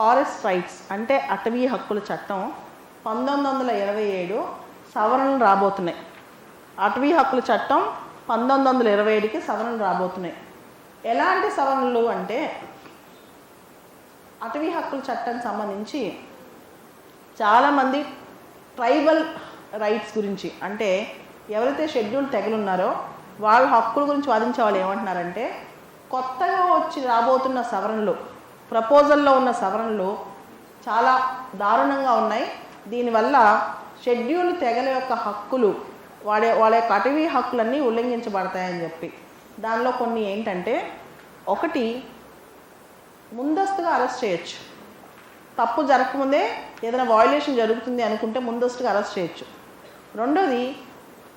Forest rights అంటే అటవీ హక్కుల చట్టం పంతొమ్మిది వందల ఇరవై ఏడు సవరణలు రాబోతున్నాయి. అటవీ హక్కుల చట్టం పంతొమ్మిది వందల ఇరవై ఏడుకి సవరణలు రాబోతున్నాయి. ఎలాంటి సవరణలు అంటే అటవీ హక్కుల చట్టం సంబంధించి చాలామంది ట్రైబల్ రైట్స్ గురించి అంటే ఎవరైతే షెడ్యూల్ తెగలున్నారో వాళ్ళ హక్కుల గురించి వాదించే వాళ్ళు ఏమంటున్నారంటే కొత్తగా వచ్చి రాబోతున్న సవరణలు ప్రపోజల్లో ఉన్న సవరణలు చాలా దారుణంగా ఉన్నాయి. దీనివల్ల షెడ్యూల్ తెగల యొక్క హక్కులు వాడే వాళ్ళ యొక్క అటవీ హక్కులన్నీ ఉల్లంఘించబడతాయని చెప్పి. దానిలో కొన్ని ఏంటంటే ఒకటి ముందస్తుగా అరెస్ట్ చేయొచ్చు. తప్పు జరగకముందే ఏదైనా వాయులేషన్ జరుగుతుంది అనుకుంటే ముందస్తుగా అరెస్ట్ చేయొచ్చు. రెండోది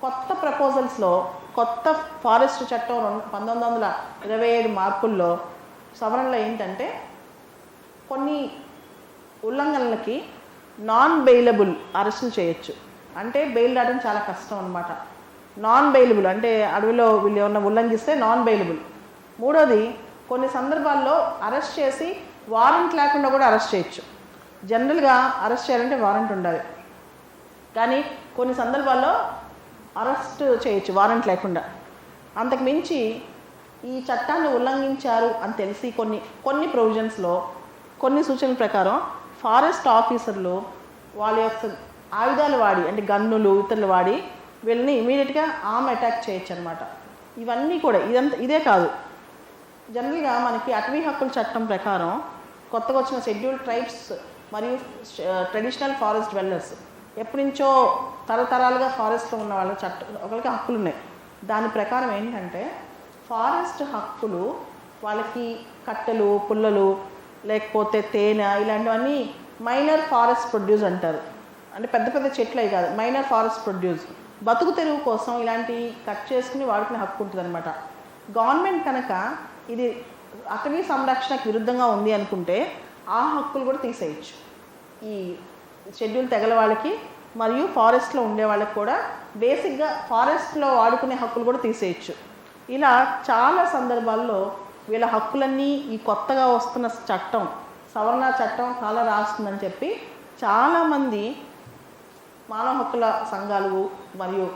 కొత్త ప్రపోజల్స్లో కొత్త ఫారెస్ట్ చట్టం రెండు పంతొమ్మిది వందల ఇరవై ఏడు మార్పుల్లో సవరణలో ఏంటంటే కొన్ని ఉల్లంఘనలకి నాన్ బెయిలబుల్ అరెస్టులు చేయొచ్చు. అంటే బెయిల్ రావడం చాలా కష్టం అనమాట నాన్ బెయిలబుల్ అంటే అడవిలో వీళ్ళు ఏమన్నా ఉల్లంఘిస్తే నాన్ బెయిలబుల్ మూడోది కొన్ని సందర్భాల్లో అరెస్ట్ చేసి వారెంట్ లేకుండా కూడా అరెస్ట్ చేయొచ్చు. జనరల్గా అరెస్ట్ చేయాలంటే వారెంట్ ఉండాలి. కానీ కొన్ని సందర్భాల్లో అరెస్ట్ చేయొచ్చు వారెంట్ లేకుండా. అంతకు మించి ఈ చట్టాన్ని ఉల్లంఘించారు అని తెలిసి కొన్ని కొన్ని ప్రొవిజన్స్లో కొన్ని సూచనల ప్రకారం ఫారెస్ట్ ఆఫీసర్లు వాళ్ళ యొక్క ఆయుధాలు వాడి అంటే గన్నులు ఇతరులు వాడి వీళ్ళని ఇమీడియట్గా ఆమ్ అటాక్ చేయొచ్చు అనమాట ఇవన్నీ కూడా ఇదంతా ఇదే కాదు. జనరల్గా మనకి అటవీ హక్కుల చట్టం ప్రకారం కొత్తగా వచ్చిన షెడ్యూల్ ట్రైబ్స్ మరియు ట్రెడిషనల్ ఫారెస్ట్ వెల్లర్స్ ఎప్పటి నుంచో తరతరాలుగా ఫారెస్ట్లో ఉన్న వాళ్ళ చట్ట ఒకరికి హక్కులు ఉన్నాయి. దాని ప్రకారం ఏంటంటే ఫారెస్ట్ హక్కులు వాళ్ళకి కట్టెలు పుల్లలు లేకపోతే తేనె ఇలాంటివన్నీ మైనర్ ఫారెస్ట్ ప్రొడ్యూస్ అంటారు. అంటే పెద్ద పెద్ద చెట్లు అవి కాదు మైనర్ ఫారెస్ట్ ప్రొడ్యూస్. బతుకు తెరువు కోసం ఇలాంటి కట్ చేసుకుని వాడుకునే హక్కు ఉంటుంది అనమాట గవర్నమెంట్ కనుక ఇది అటవీ సంరక్షణకు విరుద్ధంగా ఉంది అనుకుంటే ఆ హక్కులు కూడా తీసేయచ్చు. ఈ షెడ్యూల్ తెగల వాళ్ళకి మరియు ఫారెస్ట్లో ఉండే వాళ్ళకి కూడా బేసిక్గా ఫారెస్ట్లో వాడుకునే హక్కులు కూడా తీసేయచ్చు. ఇలా చాలా సందర్భాల్లో వీళ్ళ హక్కులన్నీ ఈ కొత్తగా వస్తున్న చట్టం సవరణ చట్టం చాలా రాస్తుందని చెప్పి చాలామంది మానవ హక్కుల సంఘాలు మరియు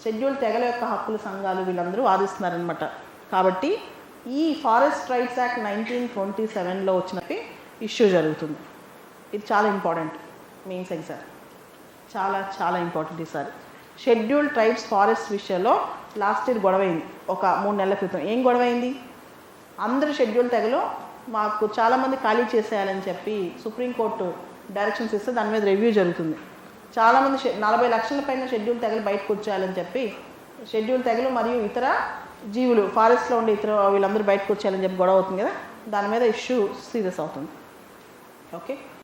షెడ్యూల్ తెగల యొక్క హక్కుల సంఘాలు వీళ్ళందరూ వాదిస్తున్నారనమాట కాబట్టి ఈ forest rights act nineteen twenty సెవెన్లో వచ్చినవి ఇష్యూ జరుగుతుంది. ఇది చాలా ఇంపార్టెంట్ మీన్స్ ఎగ్జామ్ చాలా చాలా ఇంపార్టెంట్ ఈసారి షెడ్యూల్ ట్రైబ్స్ ఫారెస్ట్ విషయంలో లాస్ట్ ఇయర్ గొడవైంది. ఒక మూడు నెలల క్రితం. ఏం గొడవైంది? అందరు షెడ్యూల్ తెగలో మాకు చాలామంది ఖాళీ చేసేయాలని చెప్పి సుప్రీంకోర్టు డైరెక్షన్స్ ఇస్తే దాని మీద రివ్యూ జరుగుతుంది. చాలామంది నలభై లక్షల పైన షెడ్యూల్ తెగలు బయటకు వచ్చేయాలని చెప్పి షెడ్యూల్ తెగలు మరియు ఇతర జీవులు ఫారెస్ట్లో ఉండే ఇతర వీళ్ళందరూ బయటకు వచ్చేయాలని చెప్పి గొడవ అవుతుంది కదా? దాని మీద ఇష్యూ సీరియస్ అవుతుంది. ఓకే?